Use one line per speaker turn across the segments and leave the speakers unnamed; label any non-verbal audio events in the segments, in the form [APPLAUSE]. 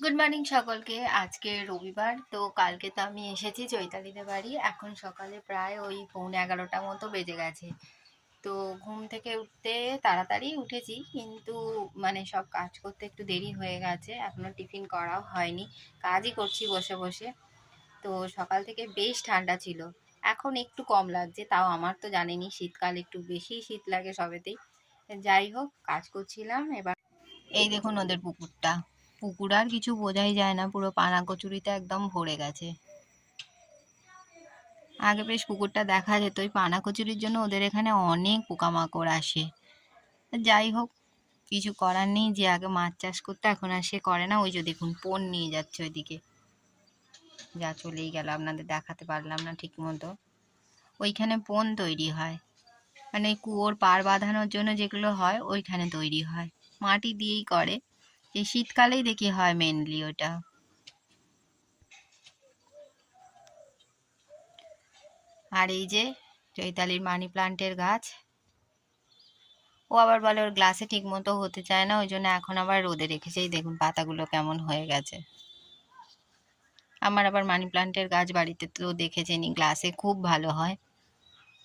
Good morning সকলকে। আজকে রবিবার, তো কালকে তো আমি এসেছি চৈতালিদের বাড়ি। এখন সকালে প্রায় ওই পৌনে এগারোটা মতো বেজে গেছে। তো ঘুম থেকে উঠতে তাড়াতাড়ি উঠেছি, কিন্তু মানে সব কাজ করতে একটু দেরি হয়ে গেছে। এখনও টিফিন করাও হয়নি। কাজই করছি বসে বসে। তো সকাল থেকে বেশ ঠান্ডা ছিল। এখন একটু কম লাগছে, তাও আমার তো জানেনি শীতকাল একটু বেশি শীত লাগে সবেতেই। যাই হোক, কাজ করছিলাম, এবার এই দেখুন ওদের পুকুরটা। পুকুর আর কিছু বোঝাই যায় না, পুরো পানা কচুরিতে একদম ভরে গেছে। আগে বেশ পুকুরটা দেখা যেত, ওই পানা কচুরির জন্য ওদের এখানে অনেক পোকামাকড় আসে। যাই হোক, কিছু করার নেই, যে আগে মাছ চাষ করতো, এখন আর সে করে না। ওই যে দেখুন পোন নিয়ে যাচ্ছে ওইদিকে। যা চলেই গেল, আপনাদের দেখাতে পারলাম না ঠিক মতো। ওইখানে পোন তৈরি হয়। মানে কুয়োর পার বাঁধানোর জন্য যেগুলো হয়, ওইখানে তৈরি হয়। মাটি দিয়েই করে। এই শীতকালেই দেখি হয় মেনলি ওটা আর এই যে চৈতালির মানি প্লান্টের গাছ, ও আবার বলে ওর গ্লাসে ঠিক মতো হতে চায় না ওই জন্য এখন আবার রোদে রেখেছে। দেখুন পাতাগুলো কেমন হয়ে গেছে। আমার আবার মানি প্লান্টের গাছ বাড়িতে তো দেখেছেনি গ্লাসে খুব ভালো হয়।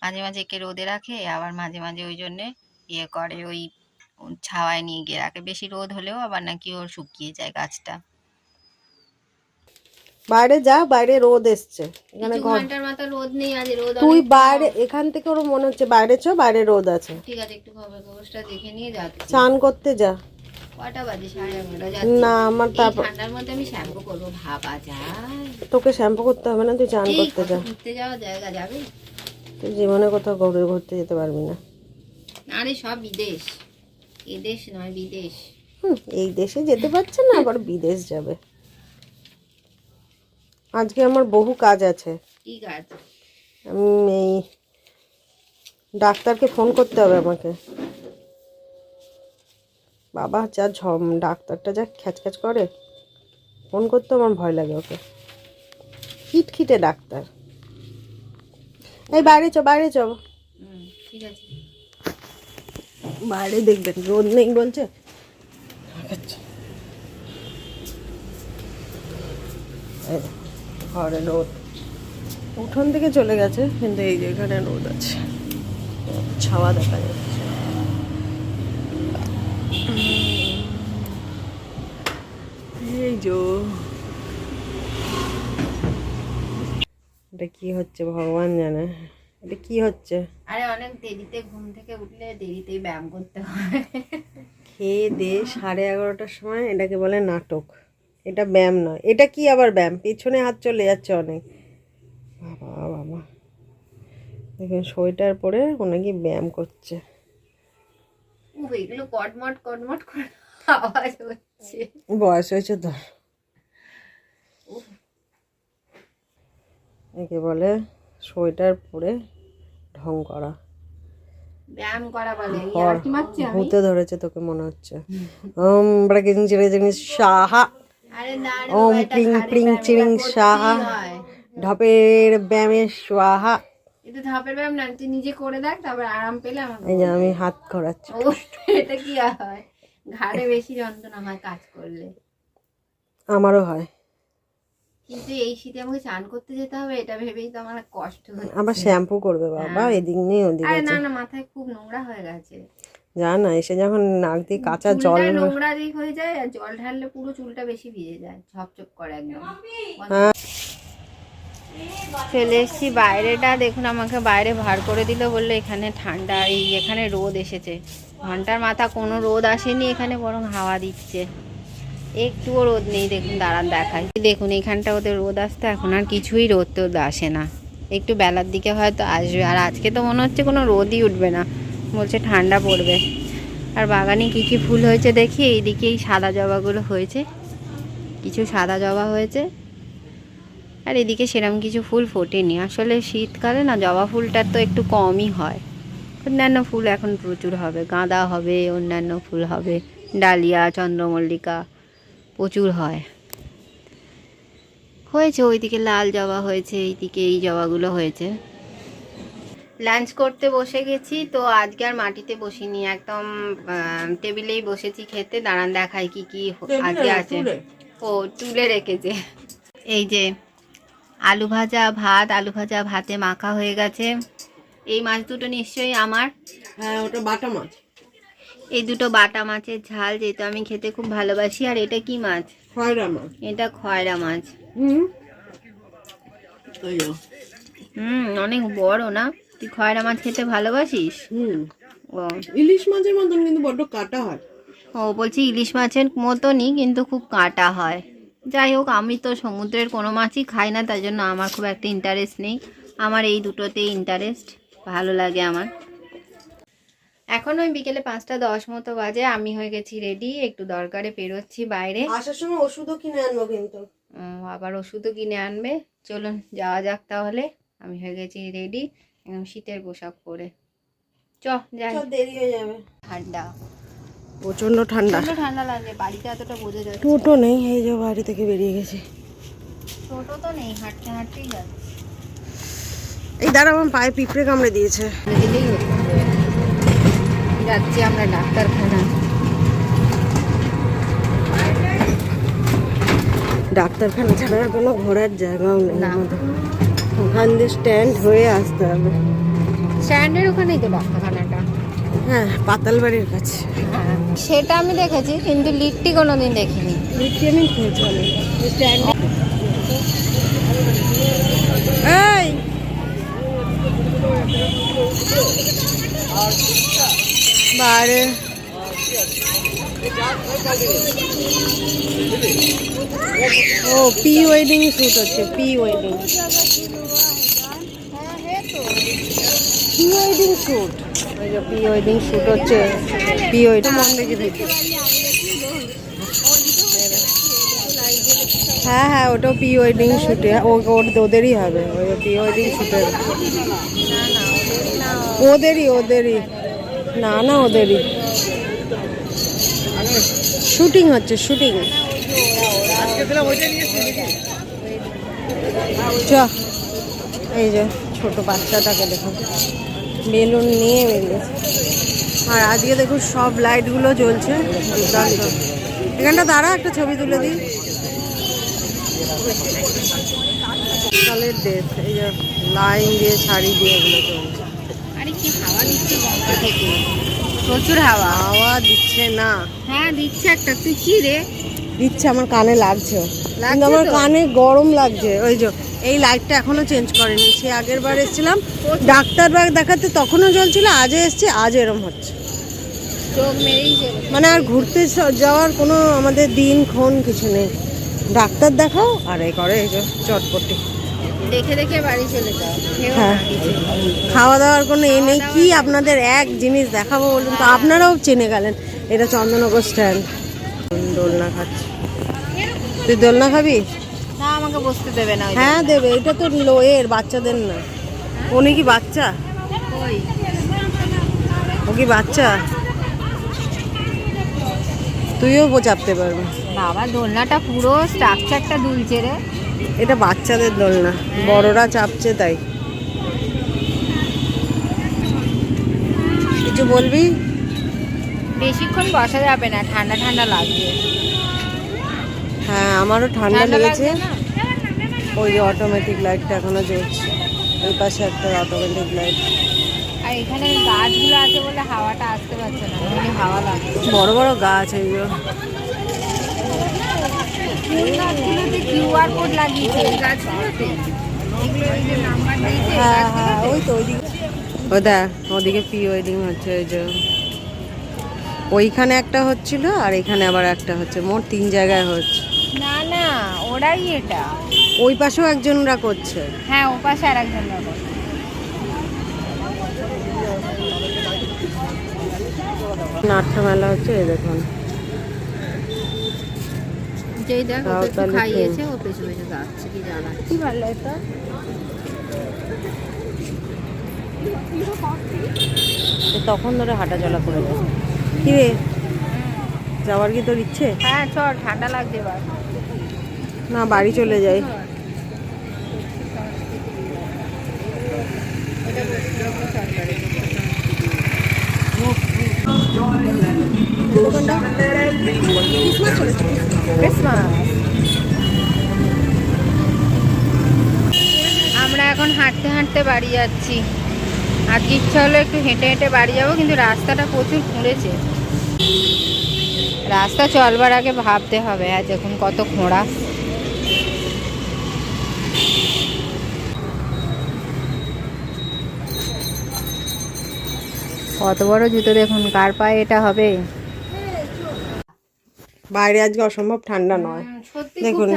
মাঝে মাঝে একে রোদে রাখে, আবার মাঝে মাঝে ওই জন্যে ইয়ে করে ওই ছাওয়ায় নিয়ে গিয়ে রাখে। বেশি রোদ হলেও আবার নাকি ওর শুকিয়ে যায় গাছটা।
বাইরে যা বাইরে রোদ এসছে। এখানে
ঘণ্টার মাথা রোদ নেই আজ রোদ
তুই বাইরে এখান থেকে ওর মনে হচ্ছে বাইরে চ বাইরে রোদ আছে।
ঠিক আছে একটু খবর কাগজটা দেখে নিয়ে যাচ্ছি
চান করতে যা।
কটা বাজে? সাড়ে এগারোটা যাচ্ছি।
না আমার তারপর
ঠান্ডার মধ্যে আমি শ্যাম্পু করব ভাবা যায়।
তোকে শ্যাম্পু করতে হবে না তুই চান করতে যা।
ঘুরতে যাওয়া জায়গা যাবে?
তুই জীবনে কোথাও ঘুরে ঘুরতে যেতে পারবি না।
আরে সব বিদেশ। এদেশ নয় বিদেশ।
হুম, এই দেশে যেতে পারছে না আবার বিদেশ যাবে। আজকে আমার বহু কাজ আছে।
ঠিক আছে
আমি এই ডাক্তারকে ফোন করতে হবে আমাকে। বাবা যা ঝম ডাক্তারটা যা খ্যাচখ্যাচ করে ফোন করতে আমার ভয় লাগে ওকে। খিটখিটে ডাক্তার। এই বাইরে চ বাইরে চ।
ঠিক আছে।
বাইরে দেখবেন রোদ নেই বলছে। এই ঘরে রোদ। উঠোন থেকে চলে গেছে কিন্তু এই যে এখানে রোদ আছে। ছাওয়া দেখা যাচ্ছে। এই যো এটা কি হচ্ছে ভগবান জানে। এটা কি হচ্ছে?
আরে অনেক দেরিতে ঘুম থেকে উঠলে দেরিতেই ব্যায়াম করতে হয়।
খেয়ে দে সাড়ে এগারোটার সময় এটাকে বলে নাটক। এটা ব্যায়াম নয়। এটা কি আবার ব্যায়াম? পেছনে হাত চলে যাচ্ছে অনেক। বাবা বাবা। দেখুন সোয়েটার পরে ও নাকি ব্যায়াম করছে।
এগুলো কটমট কটমট করে আওয়াজ হচ্ছে।
বয়স হয়েছে তো। একে বলে সোয়েটার পরে ঢং করা।
ব্যায়াম বলে
ভূতে ধরেছে তোকে মনে হচ্ছে। ওম ব্রাকিং চিড়ে জিনিস সাহা। ওম প্রিং প্রিং চিরিং সাহা। ঢপের ব্যায়ামে স্বাহা
এটা ধাপের ব্যায়াম না তুই নিজে করে দেখ তারপর আরাম পেলে আমার
এই যে আমি হাত ঘোরাচ্ছি
এটা কি হয়? ঘাড়ে বেশি যন্ত্রণা হয় কাজ করলে।
আমারও হয়।
কিন্তু এই শীতে আমাকে চান করতে যেতে হবে এটা ভেবেই তো আমার কষ্ট হচ্ছে।
আবার শ্যাম্পু করবে বাবা এদিক নেই ওদিক
আরে না না মাথায় খুব নোংরা হয়ে গেছে।
যা না এসে যখন নাক দিয়ে কাঁচা জল
নোংরা দিক হয়ে যায় আর জল ঢাললে পুরো চুলটা বেশি ভিজে যায় ঝপঝপ করে একদম।
হ্যাঁ।
চলে এসেছি বাইরেটা দেখুন আমাকে বাইরে ভার করে দিল বলল এখানে ঠান্ডা এই এখানে রোদ এসেছে। ঘণ্টার মাথা কোনো রোদ আসেনি এখানে বরং হাওয়া দিচ্ছে। একটুও রোদ নেই, দেখুন, দাঁড়ান, দেখাই। দেখুন এখানটা ওদের রোদ আসতে, এখন আর কিছুই রোদ টোদ আসে না। একটু বেলার দিকে হয়তো আসবে, আর আজকে তো মনে হচ্ছে কোনো রোদই উঠবে না। বলছে ঠান্ডা পড়বে। আর বাগানে কী কী ফুল হয়েছে দেখি এইদিকে এই সাদা জবাগুলো হয়েছে। কিছু সাদা জবা হয়েছে। আর এদিকে সেরকম কিছু ফুল ফোটেনি। আসলে শীতকালে না, জবা ফুলটার তো একটু কমই হয়। অন্যান্য ফুল এখন প্রচুর হবে, গাঁদা হবে, অন্যান্য ফুল হবে। ডালিয়া, চন্দ্রমল্লিকা প্রচুর হয়। হয়েছে ওইদিকে লাল জবা হয়েছে এইদিকে এই জবাগুলো হয়েছে। লাঞ্চ করতে বসে গেছি তো আজকে আর মাটিতে বসিনি একদম টেবিলেই বসেছি খেতে। দাঁড়ান দেখাই কি কি আজকে আছে। ও তুলে রেখেছে। এই যে আলু ভাজা ভাত আলু ভাজা ভাতে মাখা হয়ে গেছে। এই মাছ দুটো নিশ্চয়ই আমার।
হ্যাঁ ওটা বাটা মাছ।
এই দুটো বাটা মাছের ঝাল যেহেতু আমি খেতে খুব ভালোবাসি আর এটা কি মাছ?
খয়রা মাছ।
এটা খয়রা মাছ।
হুম।
হুম অনেক বড় না? তুই খয়রা মাছ খেতে ভালোবাসিস?
হুম।
ও।
ইলিশ মাছের মতন কিন্তু বড্ড কাটা হয়।
ও বলছি ইলিশ মাছের মতনই কিন্তু খুব কাটা হয়। যাই হোক আমি তো সমুদ্রের কোনো মাছই খাই না তাই জন্য আমার খুব একটা ইন্টারেস্ট নেই। আমার এই দুটোতেই ইন্টারেস্ট ভালো লাগে আমার। এখন ওই বিকেলে পাঁচটা দশ মতো বাজে আমি হয়ে গেছি রেডি একটু দরকারে পেরোচ্ছি বাইরে।
আসার সময় ওষুধও কিনে আনব কিন্তু।
আবার ওষুধও কিনে আনবে। চলুন যাওয়া যাক তাহলে। আমি হয়ে গেছি রেডি একদম শীতের পোশাক পরে। চ যাই।
দেরি হয়ে যাবে।
ঠান্ডা।
প্রচণ্ড ঠান্ডা।
ঠান্ডা লাগে বাড়িতে এতটা বোঝা যাচ্ছে
টোটো নেই এই যে বাড়ি থেকে বেরিয়ে গেছে।
টোটো তো নেই হাঁটতে হাঁটতেই যাচ্ছে।
এই দাঁড়া আমার পায়ে পিঁপড়ে কামড়ে দিয়েছে।
যাচ্ছি আমরা ডাক্তারখানা।
ডাক্তারখানা ছাড়া আর কোনো ঘোরার জায়গাও নেই
না।
আমাদের। ওখান দিয়ে স্ট্যান্ড হয়ে আসতে হবে।
স্ট্যান্ডের ওখানেই তো ডাক্তারখানাটা।
হ্যাঁ পাতালবাড়ির কাছে।
হ্যাঁ সেটা আমি দেখেছি কিন্তু লিট্টি কোনোদিন দেখিনি।
লিট্টি আমি খেয়েছি এই! বারে। ও, পি ওয়েডিং শুট হচ্ছে, pre wedding pre wedding shoot ওই যে প্রি ওয়েডিং শুট হচ্ছে প্রি ওয়েডিং মন দেখে দেখি। হ্যাঁ হ্যাঁ ওটাও প্রি ওয়েডিং ওর- ওদেরই হবে। ওই প্রি ওয়েডিং শুটের ওদেরই ওদেরই। না না ওদেরই শুটিং হচ্ছে, শুটিং। চ এই যে ছোট বাচ্চাটাকে দেখুন বেলুন নিয়ে বেরিয়েছে আর আজকে দেখুন সব লাইটগুলো জ্বলছে। এখানটা দাঁড়া, একটা ছবি তুলে দিই। ড্রেস এই যে লাইন দিয়ে শাড়ি দিয়ে এগুলো চলছে।
কি হাওয়া দিচ্ছে গঙ্গা থেকে। প্রচুর হাওয়া
হাওয়া দিচ্ছে না।
হ্যাঁ দিচ্ছে একটা। তুই কি রে?
দিচ্ছে আমার কানে লাগছে। কিন্তু আমার কানে গরম লাগছে। ওই যে এই লাইটটা এখনও চেঞ্জ করেনি। সে আগের বার এসেছিলাম। ডাক্তার বাগ দেখাতে তখনও জ্বলছিল আজও এসছে আজ এরম হচ্ছে। মানে আর ঘুরতে যাওয়ার কোনো আমাদের দিন ক্ষণ কিছু নেই। ডাক্তার দেখাও আর এই করে এই যে চটপটি।
দেখে দেখে বাড়ি চলে যাও।
হ্যাঁ। খাওয়া দাওয়ার কোনো এ নেই। কি আপনাদের এক জিনিস দেখাবো বলুন তো? আপনারাও চেনে গেলেন। এটা চন্দননগর স্ট্যান্ড। দোলনা খাচ্ছি তুই দোলনা খাবি?
না আমাকে বসতে দেবে না
হ্যাঁ দেবে। এটা তো লোয়ের বাচ্চাদের না। উনি কি বাচ্চা? ও কি বাচ্চা? তুইও চাপতে পারবি।
বাবা দোলনাটা পুরো স্ট্রাকচারটা দুলছে রে।
এটা বাচ্চাদের দোলনা। বড়রা চাপছে তাই। কিছু বলবি?
বেশিক্ষণ বসা যাবে না ঠান্ডা ঠান্ডা লাগবে।
হ্যাঁ আমারও ঠান্ডা লেগেছে। ওই যে অটোমেটিক লাইটটা এখনও জ্বলছে। ওই পাশে একটা অটোমেটিক লাইট
আর এখানে গাছগুলো আছে বলে হাওয়াটা আসতে পারছে না হাওয়া লাগবে
বড় বড় গাছ এইগুলো
এই গাছগুলোতে কিউআর কোড লাগিয়েছে এই গাছগুলোতে
হ্যাঁ হ্যাঁ ওই তো ওইদিকে ও দেখ ওদিকে প্রি ওয়েডিং হচ্ছে ওই যে। ওইখানে একটা হচ্ছিল আর এখানে আবার একটা হচ্ছে। মোট তিন জায়গায় হচ্ছে।
না না ওরাই এটা।
ওই পাশেও একজনরা করছে।
হ্যাঁ ও পাশে আর একজন যাব
নাট্য মেলা হচ্ছে এই দেখুন।
যেই দেখ একটু খাইয়েছে ও পেছু পেছু যাচ্ছে কি জানা কি ভালো এটা?
তো তখন ধরে হাঁটা চলা করে কি রে? যাওয়ার কি তোর ইচ্ছে?
হ্যাঁ চল ঠান্ডা লাগছে এবার।
না বাড়ি চলে যাই।
আমরা এখন হাঁটতে হাঁটতে বাড়ি যাচ্ছি। আজকে ইচ্ছা হলো একটু হেঁটে হেঁটে বাড়ি যাব, কিন্তু রাস্তাটা প্রচুর খুঁড়েছে। রাস্তা চলবার আগে ভাবতে হবে আজ এখন কত খোঁড়া। কত বড় জুতো দেখুন, কার পায়ে এটা হবে?
বাইরে আজকে অসম্ভব ঠান্ডা নয়। দেখুন,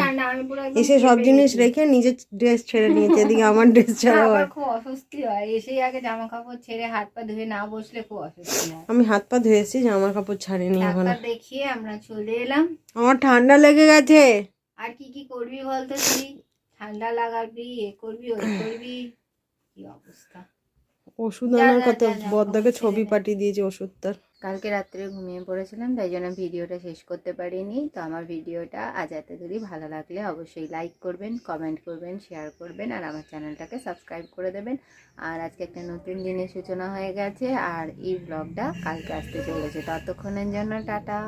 এসে সব জিনিস রেখে নিজের ড্রেস ছেড়ে নিয়েছে এদিকে আমার ড্রেস ছাড়া হয়
খুব অস্বস্তি হয় এসেই আগে জামা কাপড় ছেড়ে হাত পা ধুয়ে না বসলে খুব অস্বস্তি হয়।
আমি হাত পা ধুয়েছি জামা কাপড় ছাড়িনি এখন।
দেখিয়ে আমরা চলে এলাম।
আমার ঠান্ডা লেগে গেছে।
আর কি কি করবি বলতো তুই? ঠান্ডা লাগাবি এ করবি ওই [CLEARS THROAT] করবি কি অবস্থা?
ওষুধ আনার
যা,
বদ্দাকে ছবি পাঠিয়ে দিয়েছে ওষুধটার।
কালকে রাত্রে ঘুমিয়ে পড়েছিলাম, তাই জন্য ভিডিওটা শেষ করতে পারিনি। তো আমার ভিডিওটা আজ এত দূরই ভালো লাগলে অবশ্যই লাইক করবেন কমেন্ট করবেন শেয়ার করবেন, আর আমার চ্যানেলটাকে সাবস্ক্রাইব করে দেবেন। আর আজকে একটা নতুন দিনের সূচনা হয়ে গেছে, আর এই ব্লগটা কালকে আসতে চলেছে। ততক্ষণের জন্য টাটা।